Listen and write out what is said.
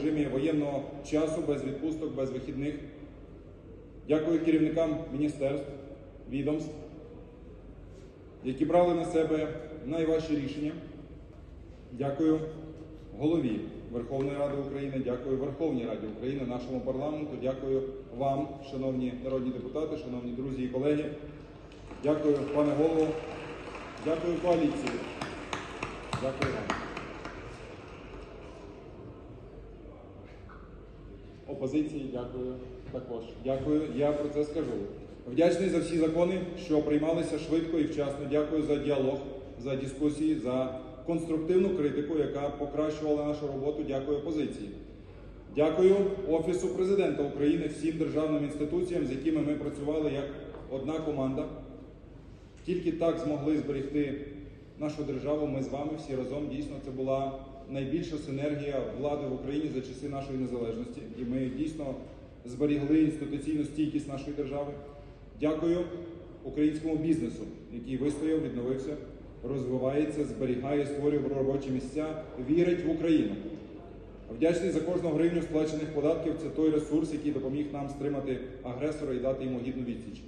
режимі воєнного часу, без відпусток, без вихідних. Дякую керівникам міністерств, відомств, які брали на себе найважчі рішення. Дякую голові Верховної Ради України, дякую Верховній Раді України, нашому парламенту, дякую вам, шановні народні депутати, шановні друзі і колеги. Дякую, пане голово. Дякую коаліції. Дякую вам. Опозиції, дякую також. Дякую, я про це скажу. Вдячний за всі закони, що приймалися швидко і вчасно. Дякую за діалог, за дискусії, за конструктивну критику, яка покращувала нашу роботу. Дякую опозиції. Дякую Офісу президента України, всім державним інституціям, з якими ми працювали як одна команда. Тільки так змогли зберегти нашу державу. Ми з вами всі разом. Дійсно, це була найбільша синергія влади в Україні за часи нашої незалежності. І ми дійсно зберігли інституційну стійкість нашої держави. Дякую українському бізнесу, який вистояв, відновився, розвивається, зберігає, створює робочі місця, вірить в Україну. Вдячний за кожну гривню сплачених податків. Це той ресурс, який допоміг нам стримати агресора і дати йому гідну відсіч.